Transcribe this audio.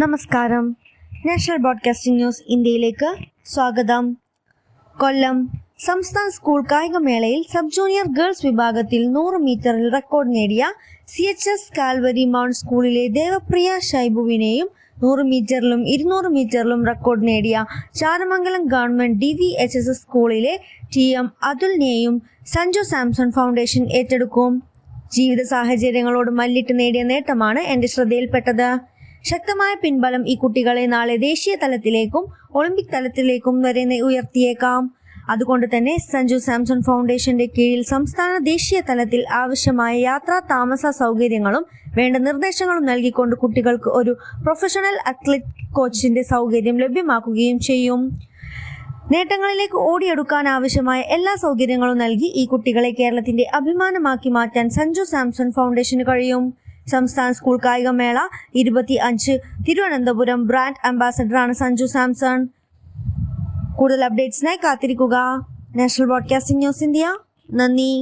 നമസ്കാരം. National broadcasting news ഇന്ത്യയിലേക്ക് സ്വാഗതം. കൊല്ലം സംസ്ഥാന സ്കൂൾ കായികമേളയിൽ സബ് ജൂനിയർ ഗേൾസ് വിഭാഗത്തിൽ നൂറ് മീറ്ററിൽ റെക്കോർഡ് നേടിയ C H S Calvary mount സ്കൂളിലെ ദേവപ്രിയ ഷൈബുവിനെയും നൂറ് മീറ്ററിലും ഇരുന്നൂറ് മീറ്ററിലും റെക്കോർഡ് നേടിയ Charamangalam government D V H S S സ്കൂളിലെ ടി എം അതുലിനെയും സഞ്ജു സാംസൺ ഫൗണ്ടേഷൻ ഏറ്റെടുക്കും. ജീവിത സാഹചര്യങ്ങളോട് മല്ലിട്ട് നേടിയ നേട്ടമാണ് എന്റെ ശ്രദ്ധയിൽപ്പെട്ടത്. ശക്തമായ പിൻബലം ഈ കുട്ടികളെ നാളെ ദേശീയ തലത്തിലേക്കും ഒളിമ്പിക് തലത്തിലേക്കും വരെ ഉയർത്തിയേക്കാം. അതുകൊണ്ട് തന്നെ സഞ്ജു സാംസൺ ഫൗണ്ടേഷന്റെ കീഴിൽ സംസ്ഥാന ദേശീയ തലത്തിൽ ആവശ്യമായ യാത്രാ താമസ സൗകര്യങ്ങളും വേണ്ട നിർദ്ദേശങ്ങളും നൽകിക്കൊണ്ട് കുട്ടികൾക്ക് ഒരു പ്രൊഫഷണൽ അത്ലറ്റ് കോച്ചിന്റെ സൗകര്യം ലഭ്യമാക്കുകയും ചെയ്യും. നേട്ടങ്ങളിലേക്ക് ഓടിയെടുക്കാൻ ആവശ്യമായ എല്ലാ സൗകര്യങ്ങളും നൽകി ഈ കുട്ടികളെ കേരളത്തിന്റെ അഭിമാനമാക്കി മാറ്റാൻ സഞ്ജു സാംസൺ ഫൗണ്ടേഷന് കഴിയും. സംസ്ഥാന സ്കൂൾ കായികമേള ഇരുപത്തി അഞ്ച് തിരുവനന്തപുരം ബ്രാൻഡ് അംബാസഡറാണ് സഞ്ജു സാംസൺ. കൂടുതൽ അപ്ഡേറ്റ്സിനായി കാത്തിരിക്കുക. National broadcasting news India. നന്ദി.